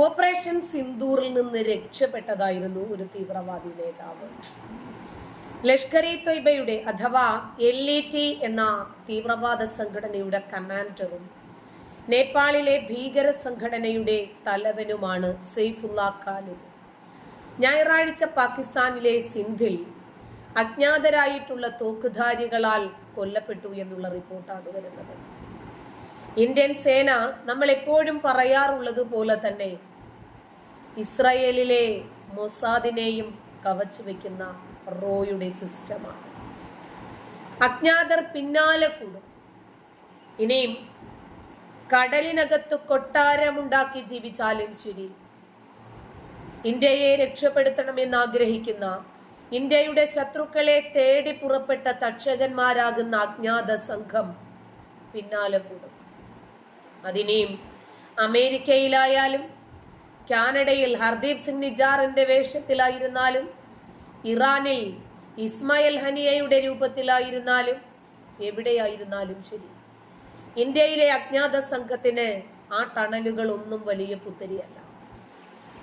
Operation സിന്ദൂറിൽ നിന്ന് രക്ഷപ്പെട്ടതായിരുന്നു ഒരു തീവ്രവാദി നേതാവ്. ലഷ്കർ ഇ തൊയ്ബയുടെ അഥവാ എൽ ഇ ടി എന്ന തീവ്രവാദ സംഘടനയുടെ കമാൻഡറും നേപ്പാളിലെ ഭീകര സംഘടനയുടെ തലവനുമാണ് സെയ്ഫുല്ല ഖാലിദ് ഞായറാഴ്ച പാകിസ്ഥാനിലെ സിന്ധിൽ അജ്ഞാതരായിട്ടുള്ള തോക്കുധാരികളാൽ കൊല്ലപ്പെട്ടു എന്നുള്ള റിപ്പോർട്ടാണ് വരുന്നത്. ഇന്ത്യൻ സേന നമ്മൾ എപ്പോഴും പറയാറുള്ളത് പോലെ തന്നെ ഇസ്രായേലിലെ മൊസാദിനെയും കവച്ചു വെക്കുന്ന റോയുടെ സിസ്റ്റമാണ്. അജ്ഞാതർ പിന്നാലെ കൂടും. ഇനിയും കടലിനകത്ത് കൊട്ടാരമുണ്ടാക്കി ജീവിച്ചാലും ശരി. ഇന്ത്യയെ രക്ഷപ്പെടുത്തണമെന്ന് ആഗ്രഹിക്കുന്ന ഇന്ത്യയുടെ ശത്രുക്കളെ തേടി പുറപ്പെട്ട തക്ഷകന്മാരാകുന്ന അജ്ഞാത സംഘം പിന്നാലെ കൂടും. അതിനെയും അമേരിക്കയിലായാലും കാനഡയിൽ ഹർദീപ് സിംഗ് നിജാറിന്റെ വേഷത്തിലായിരുന്നാലും ഇറാനിൽ ഇസ്മായിൽ ഹനിയയുടെ രൂപത്തിലായിരുന്നാലും എവിടെയായിരുന്നാലും ശരി. ഇന്ത്യയിലെ അജ്ഞാത സംഘത്തിന് ആ ടണലുകൾ ഒന്നും വലിയ പുത്തരിയല്ല.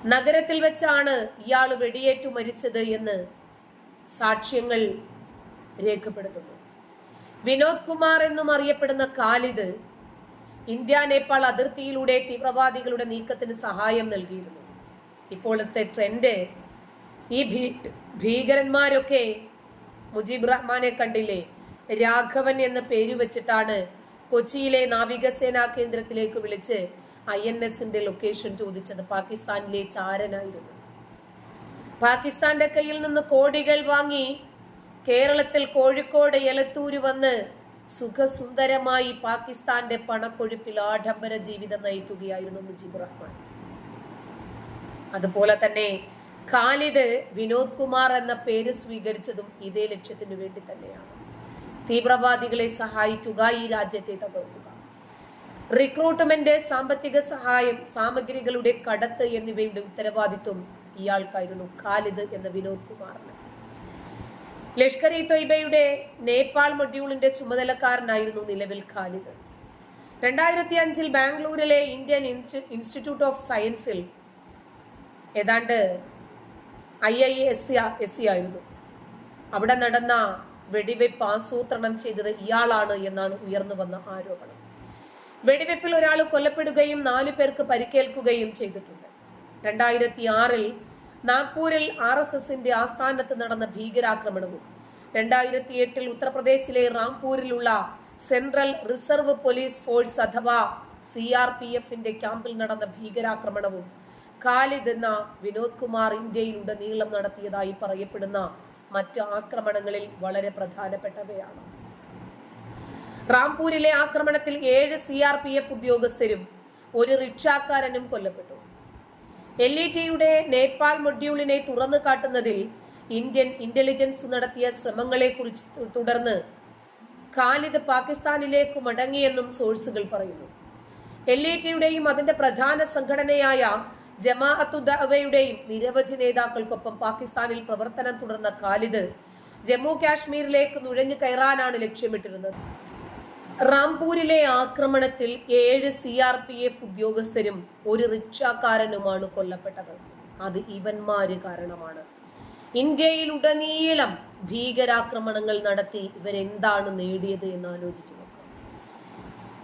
നഗരത്തിൽ വെച്ചാണ് ഇയാൾ വെടിയേറ്റു മരിച്ചത് എന്ന് സാക്ഷ്യങ്ങൾ രേഖപ്പെടുത്തുന്നു. വിനോദ് കുമാർ എന്നും അറിയപ്പെടുന്ന ഖാലിദ് ഇന്ത്യ നേപ്പാൾ അതിർത്തിയിലൂടെ തീവ്രവാദികളുടെ നീക്കത്തിന് സഹായം നൽകിയിരുന്നു. ഇപ്പോഴത്തെ ട്രെൻഡ് ഈ ഭീ ഭീകരന്മാരൊക്കെ മുജീബ് റഹ്മാനെ കണ്ടില്ലേ? രാഘവൻ എന്ന പേര് വെച്ചിട്ടാണ് കൊച്ചിയിലെ നാവികസേനാ കേന്ദ്രത്തിലേക്ക് വിളിച്ച് ഐ എൻ എസിന്റെ ലൊക്കേഷൻ ചോദിച്ചത്. പാകിസ്ഥാനിലെ ചാരനായിരുന്നു. പാകിസ്ഥാന്റെ കയ്യിൽ നിന്ന് കോടികൾ വാങ്ങി കേരളത്തിൽ കോഴിക്കോട് എലത്തൂര് വന്ന് സുഖസുന്ദരമായി പാകിസ്ഥാന്റെ പണക്കൊഴുപ്പിൽ ആഡംബര ജീവിതം നയിക്കുകയായിരുന്നു മുജീബ് റഹ്മാൻ. അതുപോലെ തന്നെ ഖാലിദ് വിനോദ് കുമാർ എന്ന പേര് സ്വീകരിച്ചതും ഇതേ ലക്ഷ്യത്തിനു വേണ്ടി തന്നെയാണ്. തീവ്രവാദികളെ സഹായിക്കുക ഈ രാജ്യത്തെ തകർക്കുക. റിക്രൂട്ട്മെന്റ് സാമ്പത്തിക സഹായം സാമഗ്രികളുടെ കടത്ത് എന്നിവയുടെ ഉത്തരവാദിത്വം ഇയാൾക്കായിരുന്നു ഖാലിദ് എന്ന വിനോദ് കുമാറിന്. ലഷ്കർ ഇ തൊയ്ബയുടെ നേപ്പാൾ മൊഡ്യൂളിന്റെ ചുമതലക്കാരനായിരുന്നു നിലവിൽ ഖാലിദ്. രണ്ടായിരത്തി അഞ്ചിൽ ബാംഗ്ലൂരിലെ ഇന്ത്യൻ ഇൻസ്റ്റിറ്റ്യൂട്ട് ഓഫ് സയൻസിൽ ഏതാണ്ട് I I S S C ആയിരുന്നു. അവിടെ നടന്ന വെടിവെപ്പ് ആസൂത്രണം ചെയ്തത് ഇയാളാണ് എന്നാണ് ഉയർന്നു വന്ന ആരോപണം. വെടിവെപ്പിൽ ഒരാൾ കൊല്ലപ്പെടുകയും നാലു പേർക്ക് പരിക്കേൽക്കുകയും ചെയ്തിട്ടുണ്ട്. രണ്ടായിരത്തി ആറിൽ നാഗ്പൂരിൽ ആർ എസ് എസിന്റെ ആസ്ഥാനത്ത് നടന്ന ഭീകരാക്രമണവും. രണ്ടായിരത്തി എട്ടിൽ ഉത്തർപ്രദേശിലെ റാംപൂരിലുള്ള സെൻട്രൽ റിസർവ് പോലീസ് ഫോഴ്സ് അഥവാ സി ആർ പി എഫിന്റെ ക്യാമ്പിൽ നടന്ന ഭീകരാക്രമണവും ഖാലിദ് എന്ന വിനോദ് കുമാർ ഇന്ത്യയിലുടനീളം നടത്തിയതായി പറയപ്പെടുന്ന മറ്റ് ആക്രമണങ്ങളിൽ വളരെ പ്രധാനപ്പെട്ടവയാണ്. റാംപൂരിലെ ആക്രമണത്തിൽ ഏഴ് സി ആർ പി എഫ് ഉദ്യോഗസ്ഥരും ഒരു റിക്ഷാക്കാരനും കൊല്ലപ്പെട്ടു. എൽ ഇ ടിയുടെ നേപ്പാൾ മൊഡ്യൂളിനെ തുറന്നു കാട്ടുന്നതിൽ ഇന്ത്യൻ ഇന്റലിജൻസ് നടത്തിയ ശ്രമങ്ങളെ കുറിച്ച് തുടർന്ന് ഖാലിദ് പാകിസ്ഥാനിലേക്ക് മടങ്ങിയെന്നും സോഴ്സുകൾ പറയുന്നു. എൽ ഇ ടിയുടെയും അതിന്റെ പ്രധാന സംഘടനയായ ജമാഅത്തുദ്വയുടെയും നിരവധി നേതാക്കൾക്കൊപ്പം പാകിസ്ഥാനിൽ പ്രവർത്തനം തുടർന്ന ഖാലിദ് ജമ്മു കാശ്മീരിലേക്ക് നുഴഞ്ഞു കയറാനാണ് ലക്ഷ്യമിട്ടിരുന്നത്. റാംപൂരിലെ ആക്രമണത്തിൽ ഏഴ് സി ആർ പി എഫ് ഉദ്യോഗസ്ഥരും ഒരു റിക്ഷാക്കാരനുമാണ് കൊല്ലപ്പെട്ടത്. അത് ഇവന്മാര് കാരണമാണ്. ഇന്ത്യയിൽ ഉടനീളം ഭീകരാക്രമണങ്ങൾ നടത്തി ഇവരെന്താണ് നേടിയത് എന്ന് ആലോചിച്ചു നോക്കാം.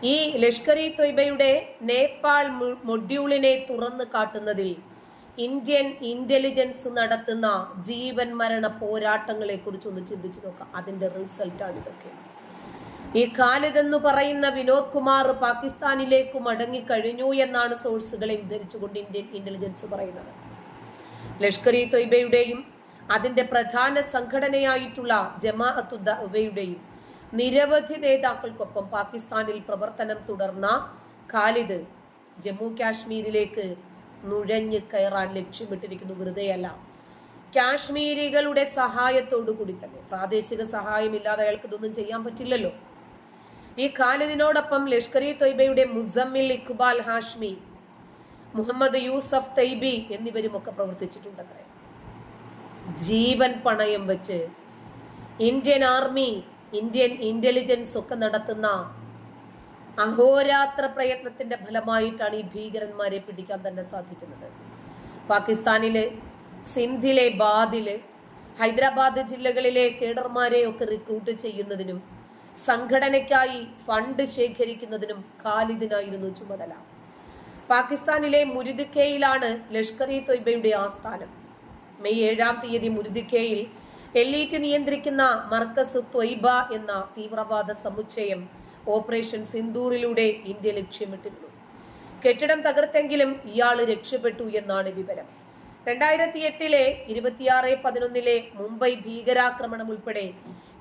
ഈ ലഷ്കർ ഇ തൊയ്ബയുടെ നേപ്പാൾ മൊഡ്യൂളിനെ തുറന്നു കാട്ടുന്നതിൽ ഇന്ത്യൻ ഇന്റലിജൻസ് നടത്തുന്ന ജീവൻ മരണ പോരാട്ടങ്ങളെ കുറിച്ച് ഒന്ന് ചിന്തിച്ചു നോക്കാം. അതിന്റെ റിസൾട്ടാണ് ഇതൊക്കെ. ഈ ഖാലിദ് എന്ന് പറയുന്ന വിനോദ് കുമാർ പാകിസ്ഥാനിലേക്ക് മടങ്ങിക്കഴിഞ്ഞു എന്നാണ് സോഴ്സുകളെ ഉദ്ധരിച്ചുകൊണ്ട് ഇന്ത്യൻ ഇന്റലിജൻസ് പറയുന്നത്. ലഷ്കർ ഇ തൊയ്ബയുടെയും അതിന്റെ പ്രധാന സംഘടനയായിട്ടുള്ള ജമാഅത്തുദ്ദവയുടെയും നിരവധി നേതാക്കൾക്കൊപ്പം പാകിസ്ഥാനിൽ പ്രവർത്തനം തുടർന്ന ഖാലിദ് ജമ്മു കാശ്മീരിലേക്ക് നുഴഞ്ഞു കയറാൻ ലക്ഷ്യമിട്ടിരിക്കുന്നു വെറുതെയല്ല. കാശ്മീരികളുടെ സഹായത്തോടു കൂടി തന്നെ. പ്രാദേശിക സഹായമില്ലാതെ അയാൾക്ക് ഇതൊന്നും ചെയ്യാൻ പറ്റില്ലല്ലോ. ഈ ഖാലിദിനോടൊപ്പം ലഷ്കർ ഇ തൊയ്ബയുടെ മുസമ്മിൽ ഇഖ്ബാൽ ഹാഷ്മി മുഹമ്മദ് യൂസഫ് തൈബി എന്നിവരുമൊക്കെ പ്രവർത്തിച്ചിട്ടുണ്ടത്രേ ജീവൻ പണയം വെച്ച് ഇന്ത്യൻ ആർമി ഇന്ത്യൻ ഇന്റലിജൻസ് ഒക്കെ നടത്തുന്ന അഹോരാത്ര പ്രയത്നത്തിന്റെ ഫലമായിട്ടാണ് ഈ ഭീകരന്മാരെ പിടിക്കാൻ തന്നെ സാധിക്കുന്നത്. പാകിസ്ഥാനിൽ സിന്ധിലെ ബാദിൽ ഹൈദരാബാദ് ജില്ലകളിലെ കേഡർമാരെ ഒക്കെ റിക്രൂട്ട് ചെയ്യുന്നതിനും സംഘടനയ്ക്കായി ഫണ്ട് ശേഖരിക്കുന്നതിനും ഖാലിദിനായിരുന്നു ചുമതല. പാകിസ്ഥാനിലെ മുരുദിക്കയിലാണ് ലഷ്കർ ഇ തൊയ്ബയുടെ ആസ്ഥാനം. മെയ് ഏഴാം തീയതി മുരുദിക്കയിൽ എല്ലീറ്റ് നിയന്ത്രിക്കുന്ന മർക്കസ് ത്വയ്ബ എന്ന തീവ്രവാദ സമുച്ചയം ഓപ്പറേഷൻ സിന്ദൂറിലൂടെ ഇന്ത്യ ലക്ഷ്യമിട്ടിരുന്നു. കെട്ടിടം തകർത്തെങ്കിലും ഇയാൾ രക്ഷപ്പെട്ടു എന്നാണ് വിവരം. രണ്ടായിരത്തി എട്ടിലെ ഇരുപത്തിയാറ് പതിനൊന്നിലെ മുംബൈ ഭീകരാക്രമണം ഉൾപ്പെടെ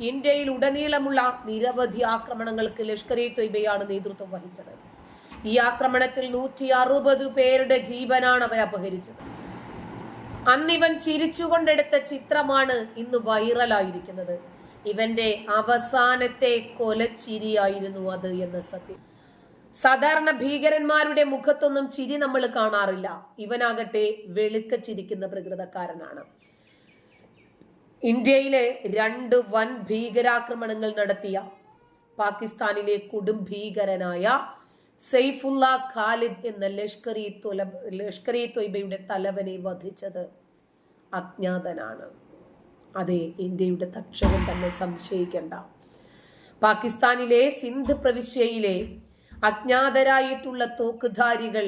ഇന്ത്യയിൽ ഉടനീളമുള്ള നിരവധി ആക്രമണങ്ങൾക്ക് ലഷ്കർ ഇ തൊയ്ബയാണ് നേതൃത്വം വഹിച്ചത്. ഈ ആക്രമണത്തിൽ നൂറ്റി അറുപത് പേരുടെ ജീവനാണ് അവർ അപഹരിച്ചത്. അന്നിവൻ ചിരിച്ചുകൊണ്ടെടുത്ത ചിത്രമാണ് ഇന്ന് വൈറലായിരിക്കുന്നത്. ഇവന്റെ അവസാനത്തെ കൊലച്ചിരിയായിരുന്നു അത് എന്ന സത്യം. സാധാരണ ഭീകരന്മാരുടെ മുഖത്തൊന്നും ചിരി നമ്മൾ കാണാറില്ല. ഇവനാകട്ടെ വെളുക്ക ചിരിക്കുന്ന പ്രകൃതക്കാരനാണ്. ഇന്ത്യയിലെ രണ്ട് വൻ ഭീകരാക്രമണങ്ങൾ നടത്തിയ പാകിസ്ഥാനിലെ കൊടും ഭീകരനായ സെയ്ഫുല്ല ഖാലിദ് എന്ന ലഷ്കർ ഇ ലഷ്കർ ഇ തൊയ്ബയുടെ തലവനെ വധിച്ചത് അജ്ഞാതനാണ്. അതെ ഇന്ത്യയുടെ തക്ഷകൻ തന്നെ സംശയിക്കേണ്ട. പാകിസ്ഥാനിലെ സിന്ധ് പ്രവിശ്യയിലെ അജ്ഞാതരായിട്ടുള്ള തോക്കുധാരികൾ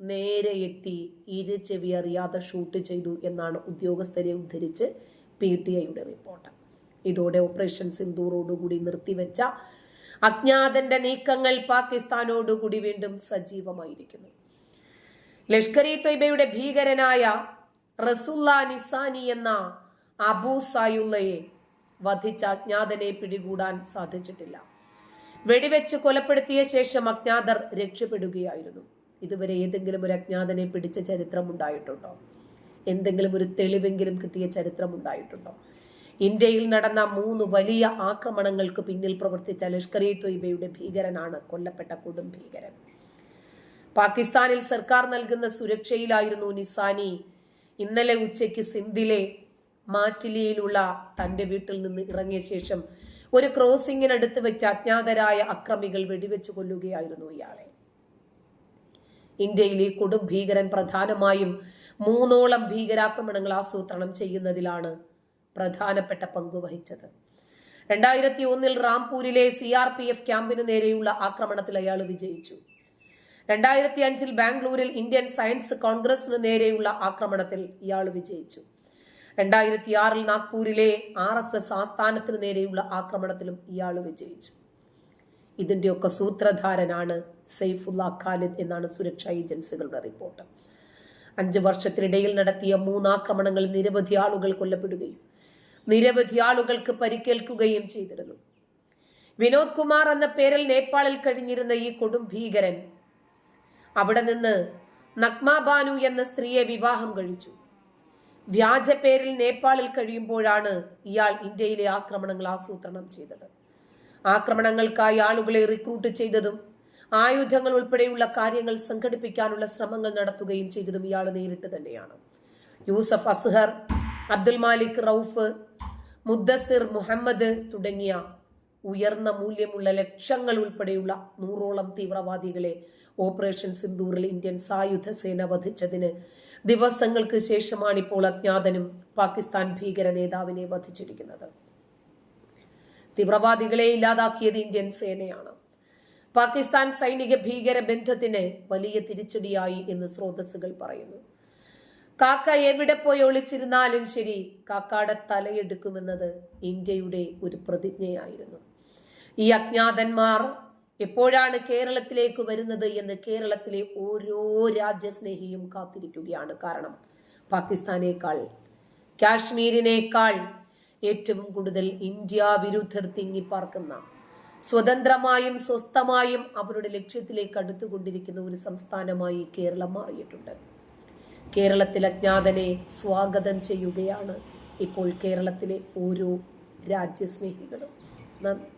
നേരെ എത്തി ഇരു ചെവി അറിയാതെ ഷൂട്ട് ചെയ്തു എന്നാണ് ഉദ്യോഗസ്ഥരെ ഉദ്ധരിച്ച് പി ടി ഐയുടെ റിപ്പോർട്ട്. ഇതോടെ ഓപ്പറേഷൻ സിന്ദൂറോടുകൂടി നിർത്തിവെച്ച അജ്ഞാതന്റെ നീക്കങ്ങൾ പാകിസ്ഥാനോടുകൂടി വീണ്ടും സജീവമായിരിക്കുന്നു. ലഷ്കർ ഇ തൊയ്ബയുടെ ഭീകരനായ റസുല്ല നിസാനി എന്ന അബൂ സായുള്ളയെ വധിച്ച അജ്ഞാതനെ പിടികൂടാൻ സാധിച്ചിട്ടില്ല. വെടിവെച്ച് കൊലപ്പെടുത്തിയ ശേഷം അജ്ഞാതർ രക്ഷപ്പെടുകയായിരുന്നു. ഇതുവരെ ഏതെങ്കിലും ഒരു അജ്ഞാതനെ പിടിച്ച ചരിത്രം ഉണ്ടായിട്ടുണ്ടോ എന്തെങ്കിലും ഒരു തെളിവെങ്കിലും കിട്ടിയ ചരിത്രം ഉണ്ടായിട്ടുണ്ടോ ഇന്ത്യയിൽ നടന്ന മൂന്ന് വലിയ ആക്രമണങ്ങൾക്ക് പിന്നിൽ പ്രവർത്തിച്ച ലഷ്കർ ഇ തൊയ്ബയുടെ ഭീകരനാണ് കൊല്ലപ്പെട്ട കൊടും ഭീകരൻ. പാകിസ്ഥാനിൽ സർക്കാർ നൽകുന്ന സുരക്ഷയിലായിരുന്നു നിസാനി. ഇന്നലെ ഉച്ചയ്ക്ക് സിന്ധിലെ മാറ്റിലിയിലുള്ള തന്റെ വീട്ടിൽ നിന്ന് ഇറങ്ങിയ ശേഷം ഒരു ക്രോസിംഗിനടുത്ത് വെച്ച് അജ്ഞാതരായ അക്രമികൾ വെടിവെച്ചു കൊല്ലുകയായിരുന്നു ഇയാളെ. ഇന്ത്യയിലെ കൊടും ഭീകരൻ പ്രധാനമായും മൂന്നോളം ഭീകരാക്രമണങ്ങൾ ആസൂത്രണം ചെയ്യുന്നതിലാണ് പ്രധാനപ്പെട്ട പങ്ക് വഹിച്ചത്. രണ്ടായിരത്തി ഒന്നിൽ റാംപൂരിലെ സി ആർ പി എഫ് ക്യാമ്പിന് നേരെയുള്ള ആക്രമണത്തിൽ അയാൾ വിജയിച്ചു. രണ്ടായിരത്തി അഞ്ചിൽ ബാംഗ്ലൂരിൽ ഇന്ത്യൻ സയൻസ് കോൺഗ്രസിന് നേരെയുള്ള ആക്രമണത്തിൽ ഇയാൾ വിജയിച്ചു. രണ്ടായിരത്തി ആറിൽ നാഗ്പൂരിലെ ആർ എസ് എസ് ആസ്ഥാനത്തിന് നേരെയുള്ള ആക്രമണത്തിലും ഇയാൾ വിജയിച്ചു. ഇതിന്റെയൊക്കെ സൂത്രധാരനാണ് സെയ്ഫുല്ല ഖാലിദ് എന്നാണ് സുരക്ഷാ ഏജൻസികളുടെ റിപ്പോർട്ട്. അഞ്ച് വർഷത്തിനിടയിൽ നടത്തിയ മൂന്നാക്രമണങ്ങളിൽ നിരവധി ആളുകൾ കൊല്ലപ്പെടുകയും നിരവധി ആളുകൾക്ക് പരിക്കേൽക്കുകയും ചെയ്തിരുന്നു. വിനോദ് കുമാർ എന്ന പേരിൽ നേപ്പാളിൽ കഴിഞ്ഞിരുന്ന ഈ കൊടും ഭീകരൻ അവിടെ നിന്ന് നഗ്മ ബാനു എന്ന സ്ത്രീയെ വിവാഹം കഴിച്ചു. വ്യാജ പേരിൽ നേപ്പാളിൽ കഴിയുമ്പോഴാണ് ഇയാൾ ഇന്ത്യയിലെ ആക്രമണങ്ങൾ ആസൂത്രണം ചെയ്തത്. ആക്രമണങ്ങൾക്കായി ആളുകളെ റിക്രൂട്ട് ചെയ്തതും ആയുധങ്ങൾ ഉൾപ്പെടെയുള്ള കാര്യങ്ങൾ സംഘടിപ്പിക്കാനുള്ള ശ്രമങ്ങൾ നടത്തുകയും ചെയ്തതും ഇയാൾ നേരിട്ട് തന്നെയാണ്. യൂസഫ് അസ്ഹർ അബ്ദുൽ മാലിക് റൌഫ് മുദ്ദസിർ മുഹമ്മദ് തുടങ്ങിയ ഉയർന്ന മൂല്യമുള്ള ലക്ഷങ്ങൾ ഉൾപ്പെടെയുള്ള നൂറോളം തീവ്രവാദികളെ ഓപ്പറേഷൻ സിന്ദൂറിൽ ഇന്ത്യൻ സായുധ സേന വധിച്ചതിന് ദിവസങ്ങൾക്ക് ശേഷമാണ് ഇപ്പോൾ അജ്ഞാതനും പാകിസ്ഥാൻ ഭീകര നേതാവിനെ വധിച്ചിരിക്കുന്നത്. തീവ്രവാദികളെ ഇല്ലാതാക്കിയത് ഇന്ത്യൻ സേനയാണ്. പാകിസ്ഥാൻ സൈനിക ഭീകര ബന്ധത്തിന് വലിയ തിരിച്ചടിയായി എന്ന് സ്രോതസ്സുകൾ പറയുന്നു. കാക്ക എവിടെ പോയി ഒളിച്ചിരുന്നാലും ശരി കാക്കാടെ തലയെടുക്കുമെന്നത് ഇന്ത്യയുടെ ഒരു പ്രതിജ്ഞയായിരുന്നു. ഈ അജ്ഞാതന്മാർ എപ്പോഴാണ് കേരളത്തിലേക്ക് വരുന്നത് എന്ന് കേരളത്തിലെ ഓരോ രാജ്യസ്നേഹിയും കാത്തിരിക്കുകയാണ്. കാരണം പാകിസ്ഥാനേക്കാൾ കാശ്മീരിനേക്കാൾ ഏറ്റവും കൂടുതൽ ഇന്ത്യ വിരുദ്ധർ തിങ്ങിപ്പാർക്കുന്ന സ്വതന്ത്രമായും സ്വസ്ഥമായും അവരുടെ ലക്ഷ്യത്തിലേക്ക് അടുത്തുകൊണ്ടിരിക്കുന്ന ഒരു സംസ്ഥാനമായി കേരളം മാറിയിട്ടുണ്ട്. കേരളത്തിൽ അജ്ഞാതനെ സ്വാഗതം ചെയ്യുകയാണ് ഇപ്പോൾ കേരളത്തിലെ ഓരോ രാജ്യസ്നേഹികളും. നന്ദി.